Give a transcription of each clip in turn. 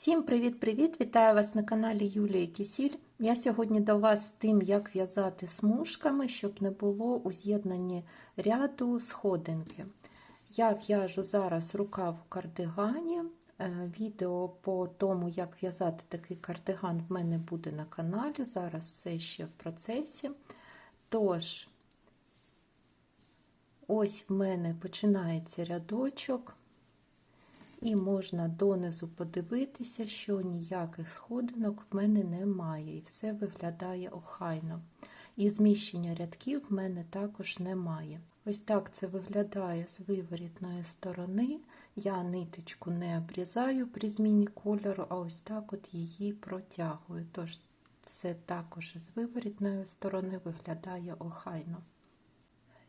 Всім привіт-привіт! Вітаю вас на каналі Юлії Кісіль. Я сьогодні до вас з тим, як в'язати смужками, щоб не було у з'єднанні ряду сходинки. Я в'яжу зараз рукав у кардигані. Е, Відео по тому, як в'язати такий кардиган, в мене буде на каналі. Зараз все ще в процесі. Тож, ось в мене починається рядочок. І можна донизу подивитися, що ніяких сходинок в мене немає, і все виглядає охайно. І зміщення рядків в мене також немає. Ось так це виглядає з виворітної сторони. Я ниточку не обрізаю при зміні кольору, а ось так от її протягую. Тож все також з виворітної сторони виглядає охайно.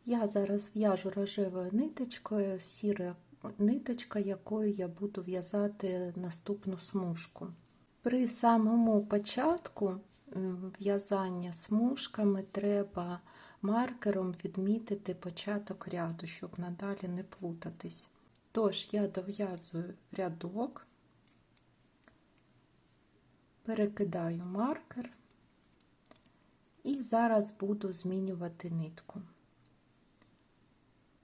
Я зараз в'яжу рожевою ниточкою сіра ниточка, якою я буду в'язати наступну смужку. При самому початку в'язання смужками треба маркером відмітити початок ряду, щоб надалі не плутатись. Тож я дов'язую рядок, перекидаю маркер і зараз буду змінювати нитку.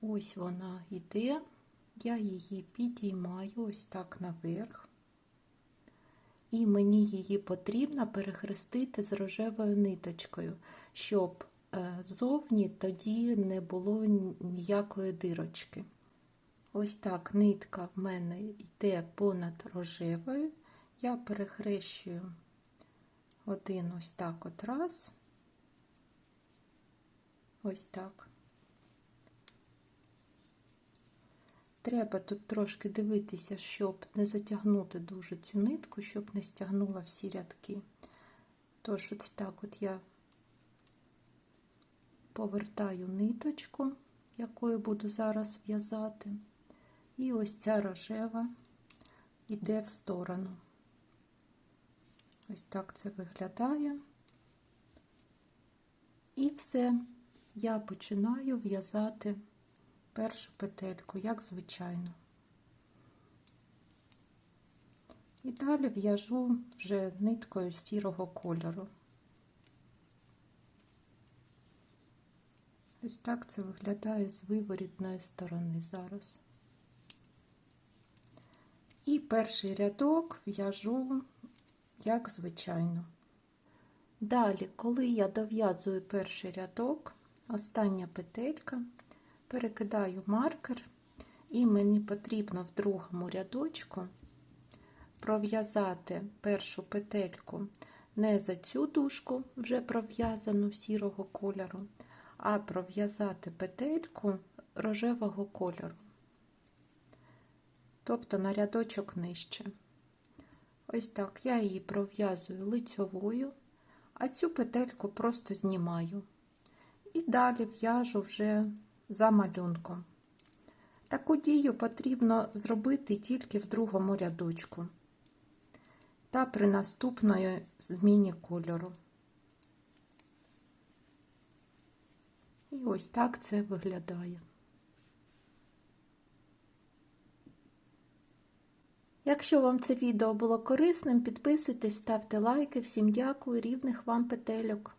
Ось вона йде. Я її підіймаю ось так наверх, і мені її потрібно перехрестити з рожевою ниточкою, щоб зовні тоді не було ніякої дирочки. Ось так нитка в мене йде понад рожевою. Я перехрещую один ось так от раз, ось так. Треба тут трошки дивитися, щоб не затягнути дуже цю нитку, щоб не стягнула всі рядки. Тож, ось так от я повертаю ниточку, якою буду зараз в'язати, і ось ця рожева йде в сторону. Ось так це виглядає. І все, я починаю в'язати першу петельку, як звичайно. І далі в'яжу вже ниткою сірого кольору. Ось так це виглядає з виворітної сторони зараз. І перший рядок в'яжу, як звичайно. Далі, коли я дов'язую перший рядок, остання петелька, перекидаю маркер, і мені потрібно в другому рядочку пров'язати першу петельку не за цю дужку, вже пров'язану сірого кольору, а пров'язати петельку рожевого кольору, тобто на рядочок нижче. Ось так я її пров'язую лицьовою, а цю петельку просто знімаю. І далі в'яжу вже за малюнком. Таку дію потрібно зробити тільки в другому рядочку та при наступної зміні кольору. І ось так це виглядає. Якщо вам це відео було корисним, підписуйтесь, ставте лайки. Всім дякую, рівних вам петельок.